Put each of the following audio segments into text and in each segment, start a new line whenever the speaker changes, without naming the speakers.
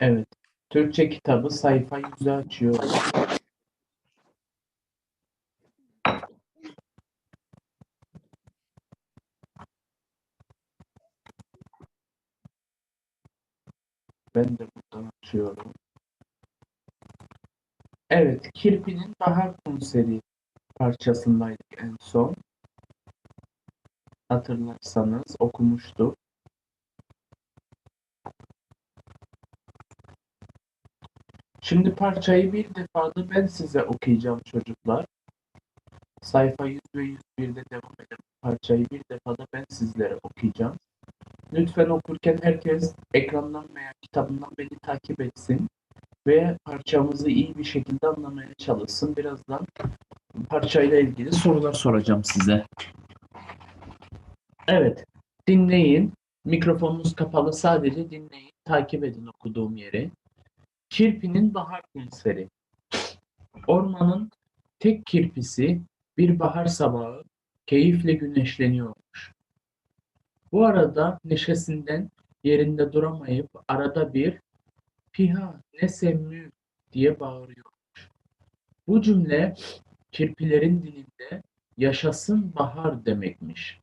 Evet. Türkçe kitabı sayfa 100'ü açıyorum. Ben de buradan açıyorum. Evet, Kirpi'nin Bahar Konseri parçasındaydık en son. Hatırlarsanız okumuştuk. Şimdi parçayı bir defa da ben size okuyacağım çocuklar. Sayfa 100 ve 101'de devam eden parçayı bir defa da ben sizlere okuyacağım. Lütfen okurken herkes ekrandan veya kitabından beni takip etsin ve parçamızı iyi bir şekilde anlamaya çalışsın. Birazdan parçayla ilgili sorular soracağım size. Evet, dinleyin. Mikrofonunuz kapalı sadece dinleyin. Takip edin okuduğum yeri. Kirpi'nin bahar konseri. Ormanın tek kirpisi bir bahar sabahı keyifle güneşleniyormuş. Bu arada neşesinden yerinde duramayıp arada bir piha ne semmü diye bağırıyormuş. Bu cümle kirpilerin dilinde yaşasın bahar demekmiş.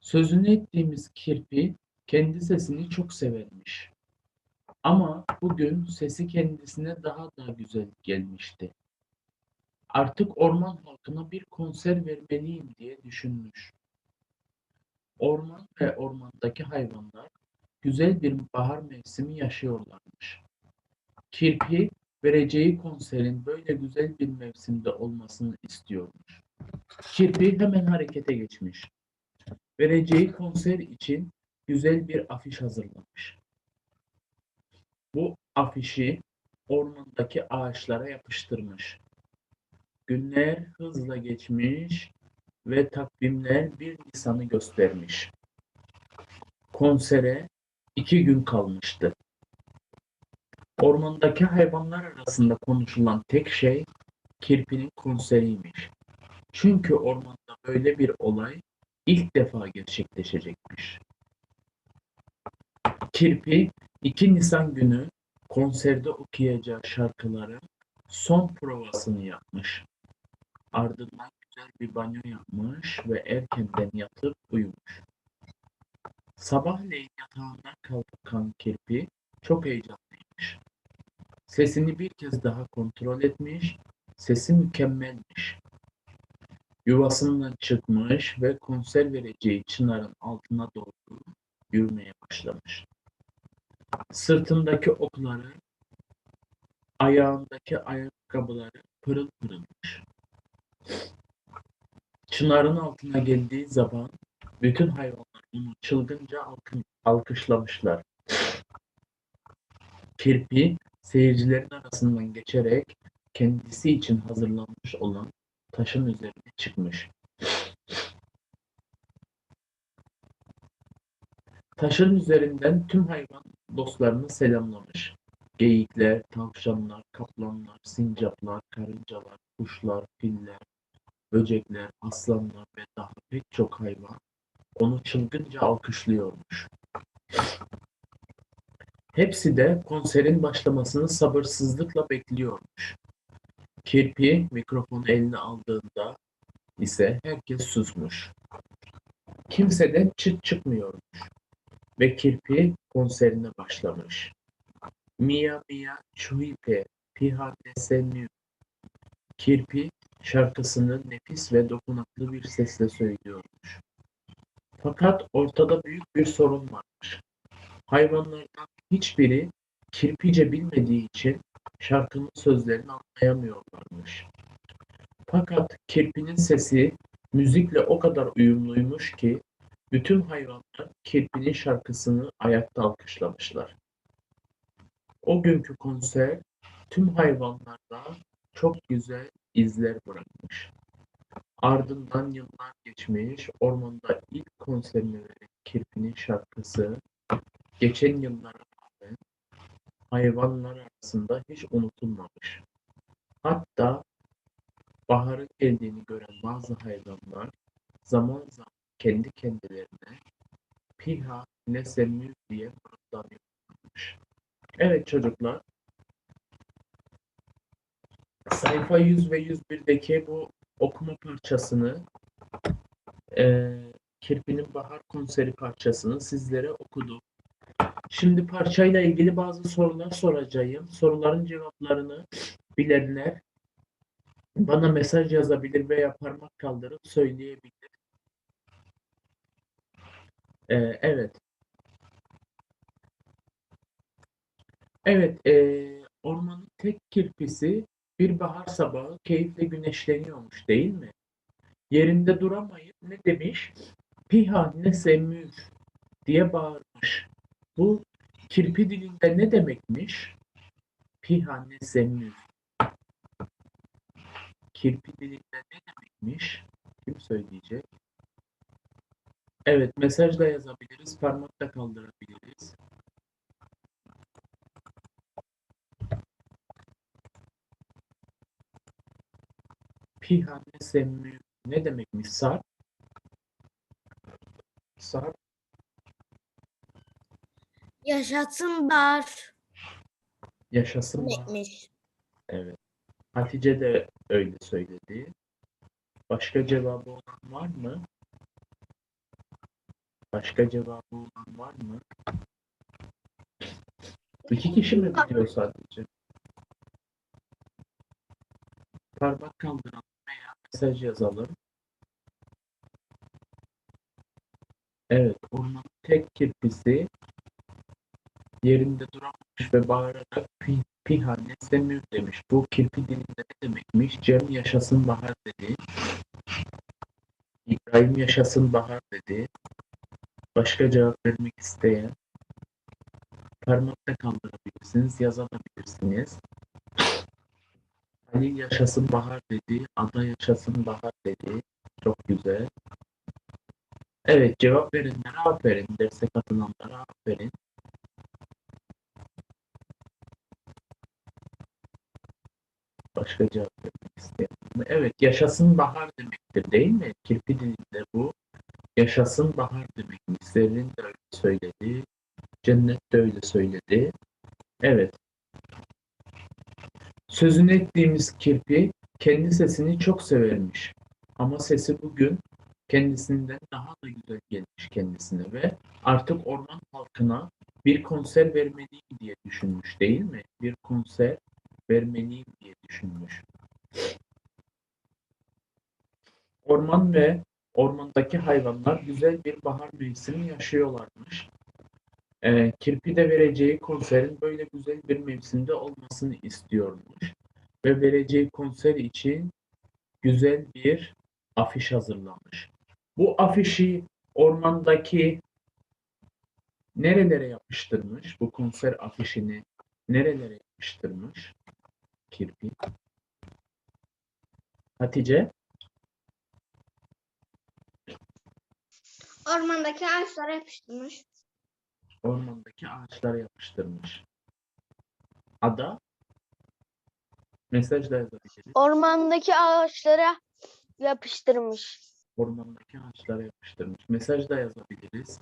Sözünü ettiğimiz kirpi kendi sesini çok severmiş. Ama bugün sesi kendisine daha da güzel gelmişti. Artık orman halkına bir konser vermeliyim diye düşünmüş. Orman ve ormandaki hayvanlar güzel bir bahar mevsimi yaşıyorlarmış. Kirpi vereceği konserin böyle güzel bir mevsimde olmasını istiyormuş. Kirpi hemen harekete geçmiş. Vereceği konser için güzel bir afiş hazırlamış. Bu afişi ormandaki ağaçlara yapıştırmış. Günler hızla geçmiş ve takvimler 1 Nisan'ı göstermiş. Konsere iki gün kalmıştı. Ormandaki hayvanlar arasında konuşulan tek şey kirpinin konseriymiş. Çünkü ormanda böyle bir olay ilk defa gerçekleşecekmiş. Kirpi 2 Nisan günü konserde okuyacağı şarkıların son provasını yapmış. Ardından güzel bir banyo yapmış ve erkenden yatıp uyumuş. Sabahleyin yatağından kalkan kirpi çok heyecanlıymış. Sesini bir kez daha kontrol etmiş, sesi mükemmelmiş. Yuvasından çıkmış ve konser vereceği çınarın altına doğru yürümeye başlamış. Sırtındaki okları, ayağındaki ayakkabıları pırıl pırılmış. Çınarın altına geldiği zaman bütün hayvanlar onu çılgınca alkı- alkışlamışlar. Kirpi seyircilerin arasından geçerek kendisi için hazırlanmış olan taşın üzerine çıkmış. Taşın üzerinden tüm hayvan dostlarını selamlamış. Geyikler, tavşanlar, kaplanlar, sincaplar, karıncalar, kuşlar, filler, böcekler, aslanlar ve daha pek çok hayvan onu çılgınca alkışlıyormuş. Hepsi de konserin başlamasını sabırsızlıkla bekliyormuş. Kirpi mikrofonu eline aldığında ise herkes susmuş. Kimseden çıt çıkmıyormuş. Ve Kirpi konserine başlamış. Mia mia çuipe pihane senü. Kirpi şarkısını nefis ve dokunaklı bir sesle söylüyormuş. Fakat ortada büyük bir sorun varmış. Hayvanlardan hiçbiri kirpice bilmediği için şarkının sözlerini anlayamıyorlarmış. Fakat kirpinin sesi müzikle o kadar uyumluymuş ki bütün hayvanlar kirpinin şarkısını ayakta alkışlamışlar. O günkü konser tüm hayvanlarda çok güzel izler bırakmış. Ardından yıllar geçmiş, ormanda ilk konserini veren kirpinin şarkısı geçen yıllara rağmen hayvanlar arasında hiç unutulmamış. Hatta baharın geldiğini gören bazı hayvanlar zaman zaman kendi kendilerine piha ne semmül diye mırıldanıyorlarmış. Evet çocuklar. Sayfa 100 ve 101'deki bu okuma parçasını eee Kirpi'nin Bahar konseri parçasını sizlere okudum. Şimdi parçayla ilgili bazı sorular soracağım. Soruların cevaplarını bilenler bana mesaj yazabilir veya parmak kaldırıp söyleyebilir. Eee, evet. Evet, eee, ormanın tek kirpisi bir bahar sabahı keyifle güneşleniyormuş değil mi? Yerinde duramayıp ne demiş? Piha ne semmüf diye bağırmış. Bu kirpi dilinde ne demekmiş? Piha ne semmüf. Kirpi dilinde ne demekmiş? Kim söyleyecek? Evet, mesajla yazabiliriz, parmakla kaldırabiliriz. Pihane semmü ne demekmiş Sarp? Sarp
Yaşasın bar
yaşasın
demekmiş.
Evet. Hatice de öyle söyledi. Başka cevabı olan var mı? Başka cevabı olan var mı? İki kişi mi biliyor sadece? Parmak kaldıralım veya mesaj yazalım. Evet, ormanın tek kirpisi yerinde duramamış ve bağırarak pi, pihane semmüv demiş. Bu kirpi dilinde ne demekmiş? Cem yaşasın bahar dedi. İbrahim yaşasın bahar dedi. Başka cevap vermek isteyen parmakla kaldırabilirsiniz, yazabilirsiniz. Ali yaşasın bahar dedi. Ada yaşasın bahar dedi. Çok güzel. Evet cevap verenlere aferin. Derse katılanlara aferin. Başka cevap vermek isteyen. Evet yaşasın bahar demektir değil mi? Kirpi dilinde bu. Yaşasın bahar demekmiş. Zerrin de öyle söyledi. Cennet de öyle söyledi. Evet. Sözünü ettiğimiz kirpi kendi sesini çok severmiş. Ama sesi bugün kendisinden daha da güzel gelmiş kendisine ve artık orman halkına bir konser vermeliyim diye düşünmüş değil mi? Bir konser vermeliyim diye düşünmüş. Orman ve ormandaki hayvanlar güzel bir bahar mevsimi yaşıyorlarmış. Ee, Kirpi de vereceği konserin böyle güzel bir mevsimde olmasını istiyormuş. Ve vereceği konser için güzel bir afiş hazırlamış. Bu afişi ormandaki nerelere yapıştırmış? Bu konser afişini nerelere yapıştırmış? Kirpi. Hatice,
Ormandaki ağaçlara yapıştırmış.
ormandaki ağaçlara yapıştırmış. Ada, mesajla yazabiliriz.
Ormandaki ağaçlara yapıştırmış.
Ormandaki ağaçlara yapıştırmış. Mesajla yazabiliriz.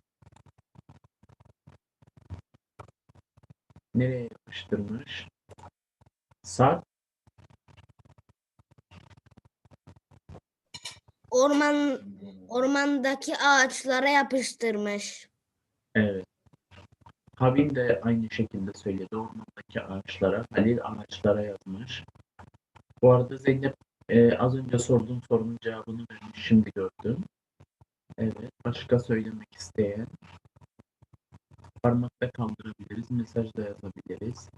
Nereye yapıştırmış? Sarp,
Orman ormandaki ağaçlara yapıştırmış.
evet. Havin de aynı şekilde söyledi. Ormandaki ağaçlara, Halil ağaçlara yazmış. Bu arada Zeynep e, az önce sorduğum sorunun cevabını vermiş. Şimdi gördüm. Evet. Başka söylemek isteyen parmakla kaldırabiliriz. Mesajla yazabiliriz.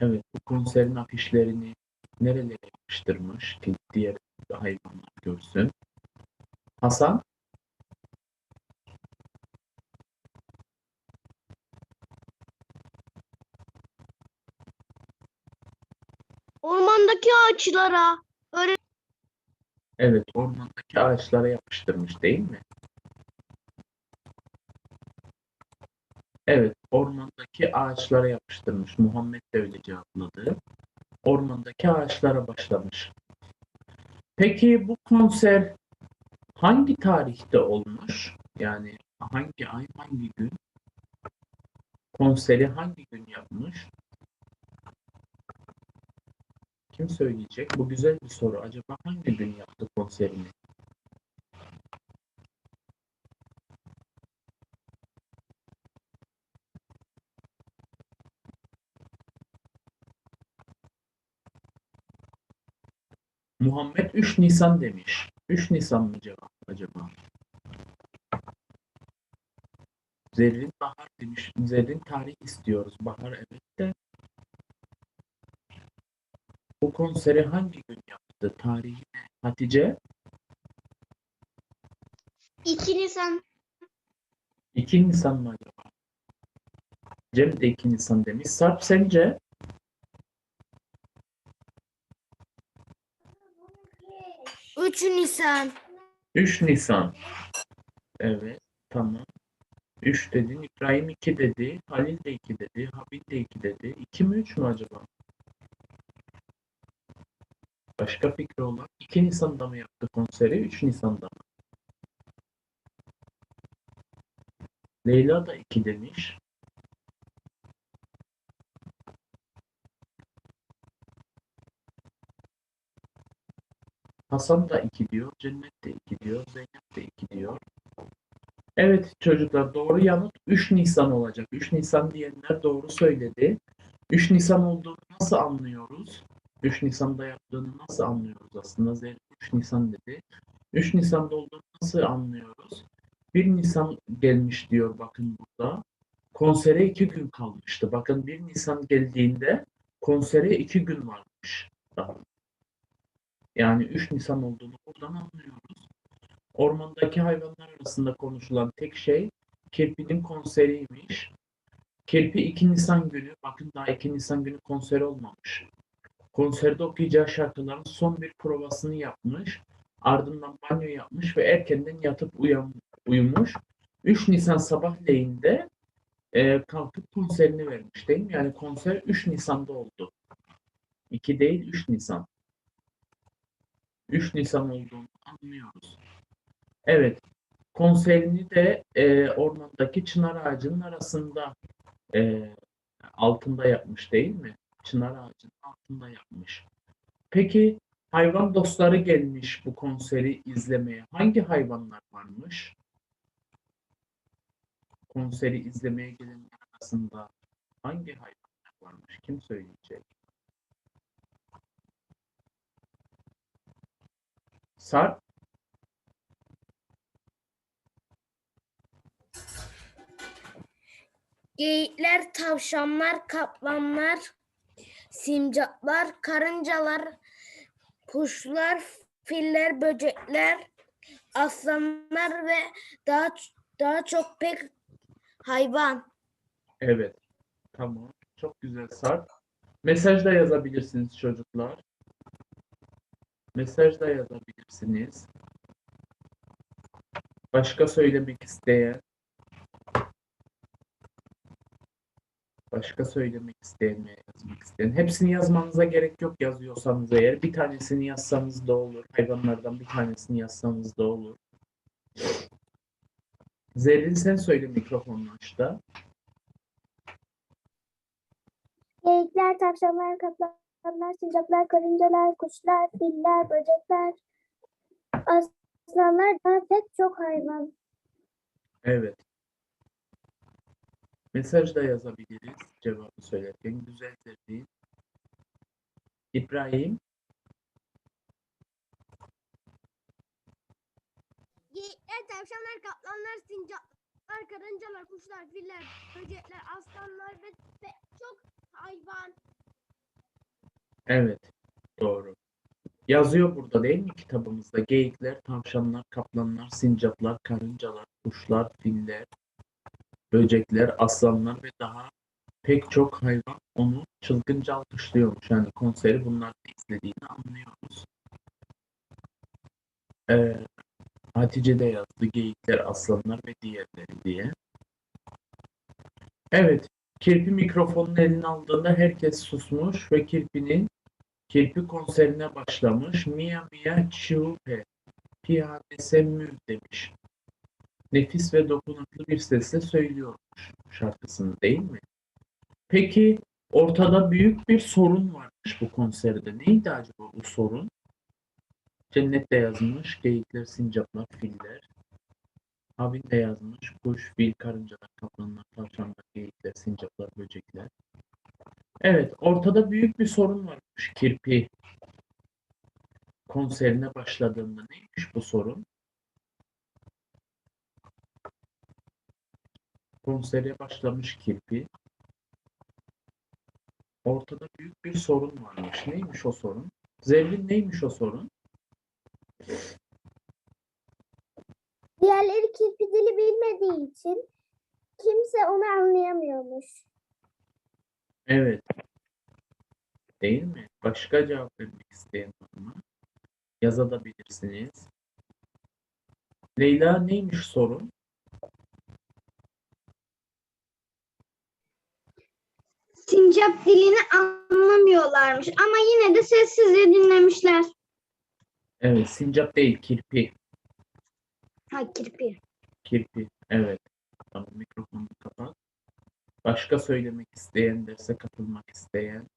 Evet. Bu konserin afişlerini nerelere yapıştırmış ki diğer hayvanlar görsün. Hasan,
Ormandaki ağaçlara.
evet ormandaki ağaçlara yapıştırmış değil mi? Evet, ormandaki ağaçlara yapıştırmış. Muhammed de öyle cevapladı. Ormandaki ağaçlara başlamış. Peki bu konser hangi tarihte olmuş? Yani hangi ay, hangi gün? konseri hangi gün yapmış? Kim söyleyecek? Bu güzel bir soru. Acaba hangi gün yaptı konserini? Muhammed 3 Nisan demiş. 3 Nisan mı cevap acaba? Zerrin Bahar demiş. Zerrin tarih istiyoruz. Bahar evet de. Bu konseri hangi gün yaptı? Tarihi ne? Hatice
2 Nisan
2 Nisan mı acaba? Cem de 2 Nisan demiş. Sarp sence?
Üç Nisan
3 Nisan. Evet, tamam. 3 dedin, İbrahim 2 dedi, Halil de 2 dedi, Habil de 2 dedi. 2 mi 3 mü acaba? Başka fikri olan 2 Nisan'da mı yaptı konseri, 3 Nisan'da mı? Leyla da 2 demiş. Hasan da 2 diyor, Cennet de 2 diyor, Zeynep de 2 diyor. Evet çocuklar doğru yanıt 3 Nisan olacak. 3 Nisan diyenler doğru söyledi. 3 Nisan olduğunu nasıl anlıyoruz? 3 Nisan'da yaptığını nasıl anlıyoruz aslında? Zeynep 3 Nisan dedi. 3 Nisan'da olduğunu nasıl anlıyoruz? 1 Nisan gelmiş diyor bakın burada. Konsere 2 gün kalmıştı. Bakın 1 Nisan geldiğinde konsere 2 gün varmış. Yani 3 Nisan olduğunu buradan anlıyoruz. Ormandaki hayvanlar arasında konuşulan tek şey Kirpi'nin konseriymiş. Kirpi 2 Nisan günü, bakın daha 2 Nisan günü konser olmamış. Konserde okuyacağı şarkıların son bir provasını yapmış. Ardından banyo yapmış ve erkenden yatıp uyan, uyumuş. 3 Nisan sabahleyinde e, kalkıp konserini vermiş değil mi? Yani konser 3 Nisan'da oldu. 2 değil 3 Nisan. 3 Nisan olduğunu anlıyoruz. Evet. Konserini de e, ormandaki çınar ağacının arasında e, altında yapmış değil mi? Çınar ağacının altında yapmış. Peki hayvan dostları gelmiş bu konseri izlemeye. Hangi hayvanlar varmış? Konseri izlemeye gelenler arasında hangi hayvanlar varmış? Kim söyleyecek? Sarp
Geyikler, tavşanlar, kaplanlar, sincaplar, karıncalar, kuşlar, filler, böcekler, aslanlar ve daha daha çok pek hayvan.
Evet. Tamam. Çok güzel Sarp. Mesaj da yazabilirsiniz çocuklar. Mesaj da yazabilirsiniz. Başka söylemek isteyen. Başka söylemek isteyen yazmak isteyen. Hepsini yazmanıza gerek yok yazıyorsanız eğer. Bir tanesini yazsanız da olur. Hayvanlardan bir tanesini yazsanız da olur. Zerrin sen söyle mikrofonunu aç da.
Geyikler, tavşanlar, kaplanlar, sincaplar, karıncalar, kuşlar, filler, böcekler, aslanlar daha pek çok hayvan.
Evet. Mesaj da yazabiliriz cevabı söylerken. Güzeldir değil. İbrahim.
Geyikler, tavşanlar, kaplanlar, sincaplar, karıncalar, kuşlar, filler, böcekler, aslanlar ve pek çok hayvan.
Evet. Doğru. Yazıyor burada değil mi kitabımızda? Geyikler, tavşanlar, kaplanlar, sincaplar, karıncalar, kuşlar, filler, böcekler, aslanlar ve daha pek çok hayvan onu çılgınca alkışlıyormuş. Yani konseri bunlar izlediğini anlıyoruz. Ee, Hatice de yazdı geyikler, aslanlar ve diğerleri diye. Evet, Kirpi mikrofonun eline aldığında herkes susmuş ve Kirpi'nin Kirpi konserine başlamış. Mia Mia Chiupe Piyade Mü demiş. Nefis ve dokunaklı bir sesle söylüyormuş şarkısını değil mi? Peki ortada büyük bir sorun varmış bu konserde. Neydi acaba bu sorun? Cennette yazmış geyikler, sincaplar, filler. Abin de yazmış kuş, fil, karıncalar, kaplanlar, tavşanlar, geyikler, sincaplar, böcekler. Evet, ortada büyük bir sorun varmış kirpi konserine başladığında. Neymiş bu sorun? Konsere başlamış kirpi. Ortada büyük bir sorun varmış. Neymiş o sorun? Zerrin neymiş o sorun?
Diğerleri kirpi dili bilmediği için kimse onu anlayamıyormuş.
Evet. Değil mi? Başka cevap vermek isteyen var mı? Yazabilirsiniz. Leyla neymiş sorun?
Sincap dilini anlamıyorlarmış ama yine de sessizce dinlemişler.
Evet, sincap değil, kirpi.
Ha kirpi.
Kirpi. Evet. Tamam, mikrofonu kapat. Başka söylemek isteyen, derse katılmak isteyen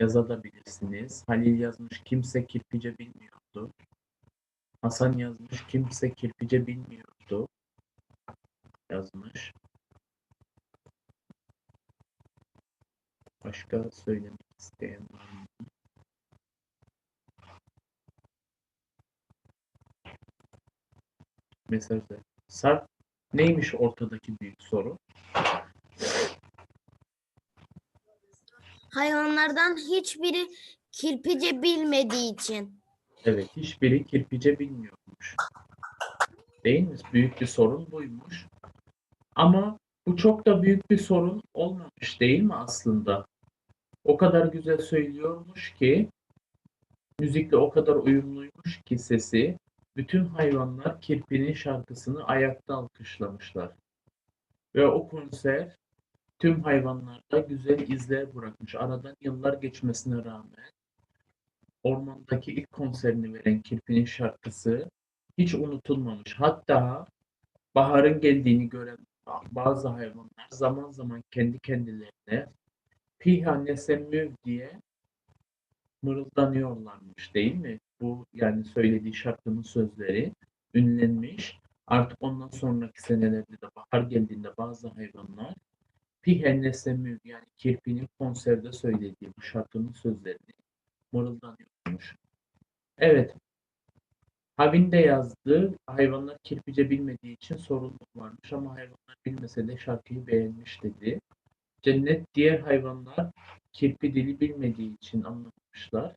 yazabilirsiniz. Halil yazmış, kimse kirpice bilmiyordu. Hasan yazmış, kimse kirpice bilmiyordu. Yazmış. Başka söylemek isteyen var mı? Mesajda. Sarp, neymiş ortadaki büyük soru?
Hayvanlardan hiçbiri kirpice bilmediği için.
Evet, hiçbiri kirpice bilmiyormuş. Değil mi? Büyük bir sorun buymuş. Ama bu çok da büyük bir sorun olmamış değil mi aslında? O kadar güzel söylüyormuş ki, müzikle o kadar uyumluymuş ki sesi, bütün hayvanlar kirpinin şarkısını ayakta alkışlamışlar. Ve o konser tüm hayvanlarda güzel izler bırakmış. Aradan yıllar geçmesine rağmen ormandaki ilk konserini veren Kirpi'nin şarkısı hiç unutulmamış. Hatta baharın geldiğini gören bazı hayvanlar zaman zaman kendi kendilerine Piha nesemmüv diye mırıldanıyorlarmış değil mi? Bu yani söylediği şarkının sözleri ünlenmiş. Artık ondan sonraki senelerde de bahar geldiğinde bazı hayvanlar Nesemmüv yani kirpinin konserde söylediği bu şarkının sözlerini mırıldanıyormuş. Evet. Havin de yazdı. Hayvanlar kirpice bilmediği için sorumluluk varmış ama hayvanlar bilmese de şarkıyı beğenmiş dedi. Cennet diğer hayvanlar kirpi dili bilmediği için anlamamışlar.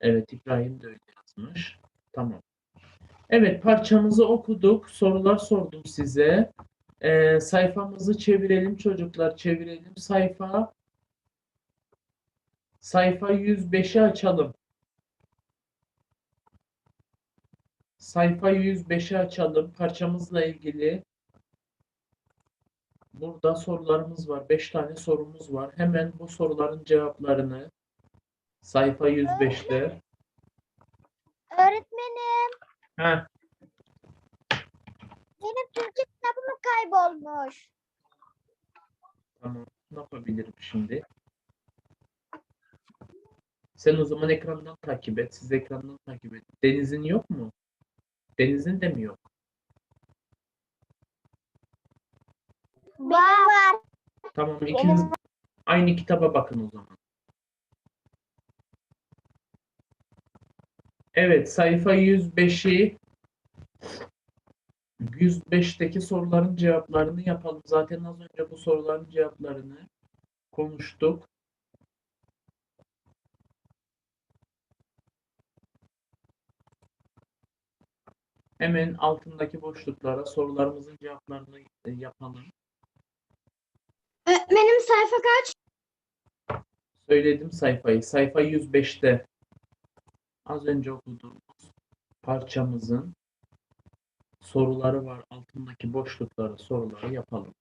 Evet İbrahim de öyle yazmış. Tamam. Evet parçamızı okuduk. Sorular sordum size. Ee, sayfamızı çevirelim çocuklar. Çevirelim. Sayfa sayfa 105'i açalım. Sayfa 105'i açalım. Parçamızla ilgili burada sorularımız var. 5 tane sorumuz var. Hemen bu soruların cevaplarını sayfa 105'te.
Öğretmenim
Heh,
benim Türkçe kitabım kaybolmuş.
tamam. Ne yapabilirim şimdi? Sen o zaman ekrandan takip et. Siz ekrandan takip edin. Deniz'in yok mu? Deniz'in de mi yok?
Benim var.
Tamam ikiniz aynı kitaba bakın o zaman. Evet sayfa 105'i 105'teki soruların cevaplarını yapalım. Zaten az önce bu soruların cevaplarını konuştuk. Hemen altındaki boşluklara sorularımızın cevaplarını e, yapalım.
Öğretmenim sayfa kaç?
Söyledim sayfayı. Sayfa 105'te az önce okuduğumuz parçamızın soruları var. Altındaki boşluklara soruları yapalım.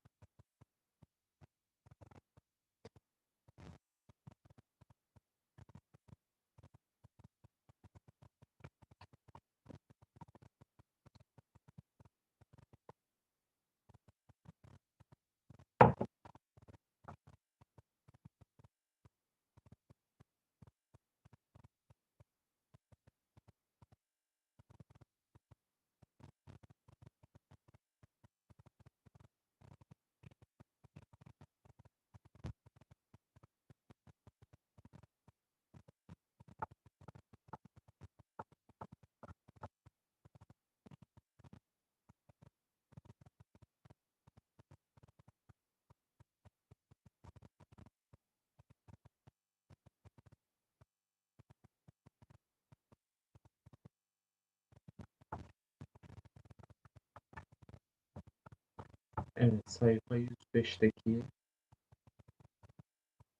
Evet, sayfa 105'teki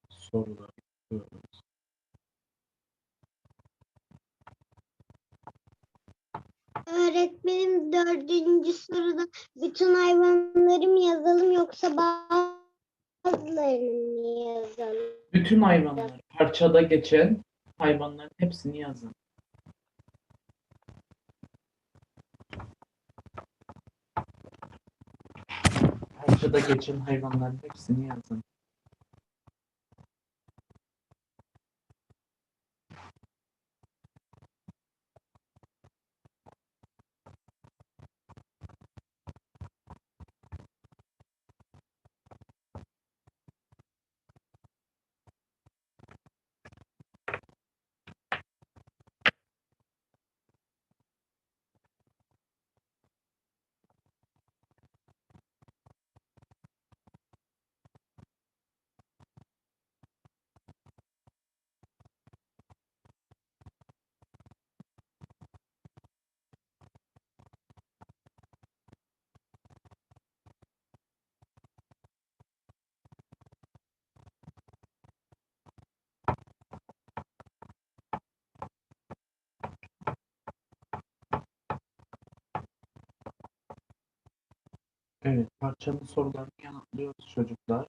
soruları yapıyoruz.
Öğretmenim dördüncü soruda bütün hayvanları mı yazalım yoksa bazılarını mı yazalım?
Bütün hayvanlar, parçada geçen hayvanların hepsini yazın. Parçada geçen hayvanların hepsini yazın. Evet, parçanın sorularını yanıtlıyoruz çocuklar.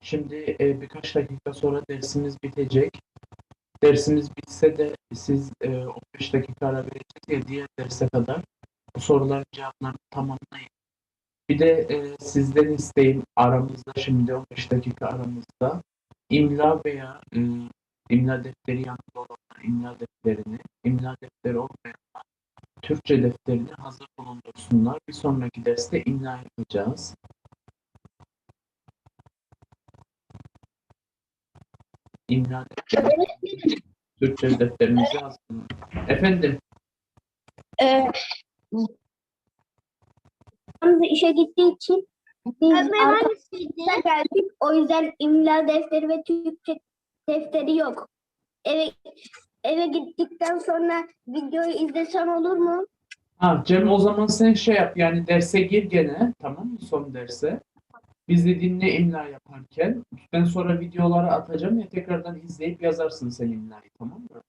Şimdi e, birkaç dakika sonra dersimiz bitecek. Dersimiz bitse de siz e, 15 dakika ara vereceğiz ya diğer derse kadar bu soruların cevaplarını tamamlayın. Bir de e, sizden isteğim aramızda şimdi 15 dakika aramızda imla veya e, imla defteri yanında olanlar imla defterini, imla defteri olmayanlar Türkçe defterini hazır bulundursunlar. Bir sonraki derste imla yapacağız. İmla Türkçe defterinizi hazırlayın. Efendim,
Ee, Hamza işe gittiği için biz arkadaşlar geldik. O yüzden imla defteri ve Türkçe defteri yok. Eve eve gittikten sonra videoyu izlesem olur mu?
ha Cem o zaman sen şey yap yani derse gir gene tamam mı son derse. Bizi dinle imla yaparken. Ben sonra videoları atacağım ya tekrardan izleyip yazarsın sen imlayı tamam mı?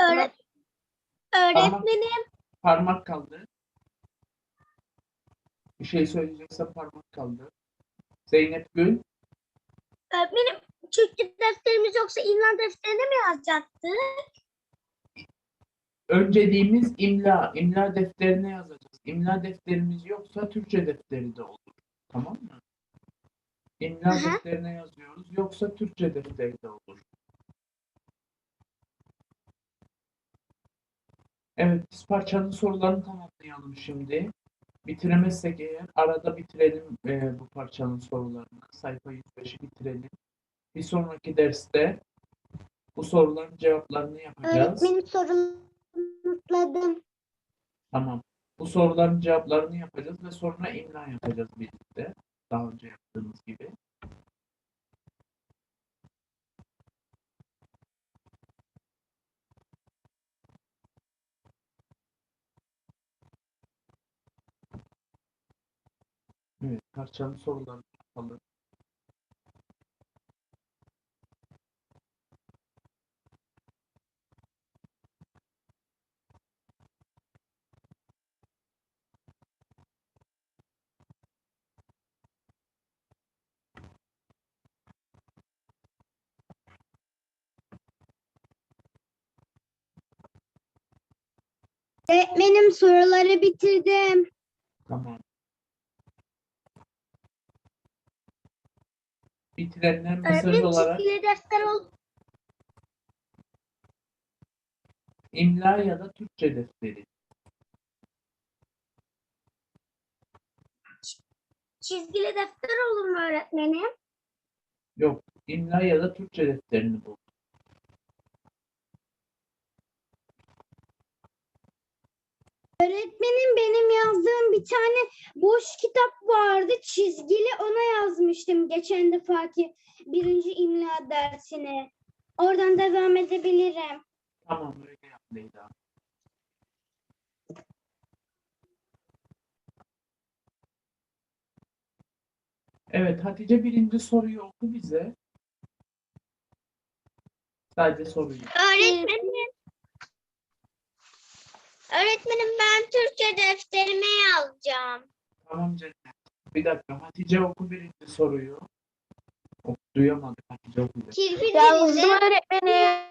Öğret öğretmenim
Parmak kaldı. Bir şey söyleyeceksen parmak kaldı. Zeynep Gül.
öğretmenim Türkçe defterimiz yoksa İmla defterine mi yazacaktık?
Önceliğimiz imla. İmla defterine yazacağız. İmla defterimiz yoksa Türkçe defteri de olur. Tamam mı? İmla
Aha.
defterine yazıyoruz. Yoksa Türkçe defteri de olur. Evet, biz parçanın sorularını tamamlayalım şimdi. Bitiremezsek eğer arada bitirelim e, bu parçanın sorularını. Sayfa 105'i bitirelim. Bir sonraki derste bu soruların cevaplarını yapacağız.
Öğretmenim sorumladım.
Tamam. Bu soruların cevaplarını yapacağız ve sonra imla yapacağız birlikte. Daha önce yaptığımız gibi. Evet, parçanın sorularını yapalım.
Öğretmenim soruları bitirdim.
Tamam. Bitirenler mesaj olarak
çizgili defter ol.
imla ya da Türkçe defteri.
Çizgili defter olur mu öğretmenim?
Yok, imla ya da Türkçe defterini bul.
Öğretmenim benim yazdığım bir tane boş kitap vardı. Çizgili ona yazmıştım geçen defaki birinci imla dersine. Oradan devam edebilirim.
Tamam, öyle yap Leyla. Evet, Hatice birinci soruyu oku bize. Sadece soruyu.
Öğretmenim. Öğretmenim ben Türkçe defterime yazacağım.
Tamam Cennet. Bir dakika. Hatice oku birinci soruyu. Ok, duyamadık. Hatice oku. de.
Kirpi
Yazdım öğretmenim.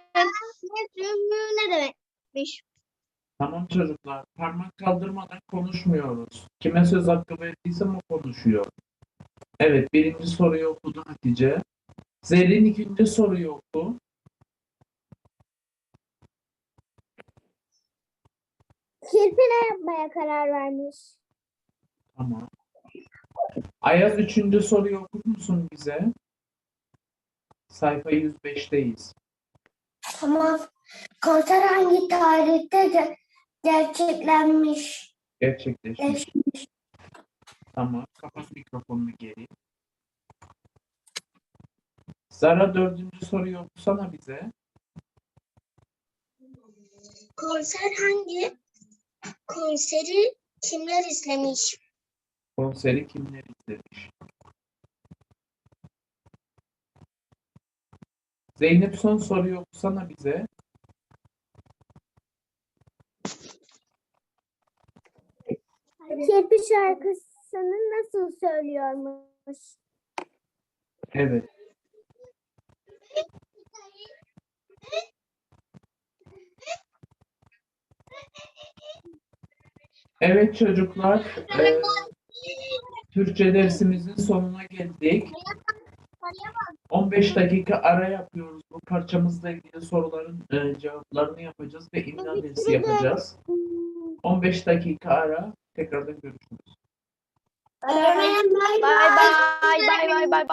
ne demekmiş?
Tamam çocuklar. Parmak kaldırmadan konuşmuyoruz. Kime söz hakkı verdiysem o konuşuyor. Evet, birinci soruyu okudu Hatice. Zerrin ikinci soruyu oku.
Kirpi ne yapmaya karar vermiş?
Tamam. Ayaz üçüncü soruyu okur musun bize? Sayfa 105'teyiz.
Tamam. Konser hangi tarihte ge- gerçeklenmiş?
Gerçekleşmiş. Tamam. Kapat mikrofonunu geri. Zara dördüncü soruyu okusana bize.
Konser hangi konseri kimler izlemiş?
Konseri kimler izlemiş? Zeynep son soruyu okusana bize.
Kirpi şarkısını nasıl söylüyormuş?
Evet. Evet çocuklar, eee, Türkçe dersimizin sonuna geldik. 15 dakika ara yapıyoruz. Bu parçamızla ilgili soruların eee, cevaplarını yapacağız ve imla dersi yapacağız. 15 dakika ara, tekrardan görüşürüz.
Bay bay bay bay bay.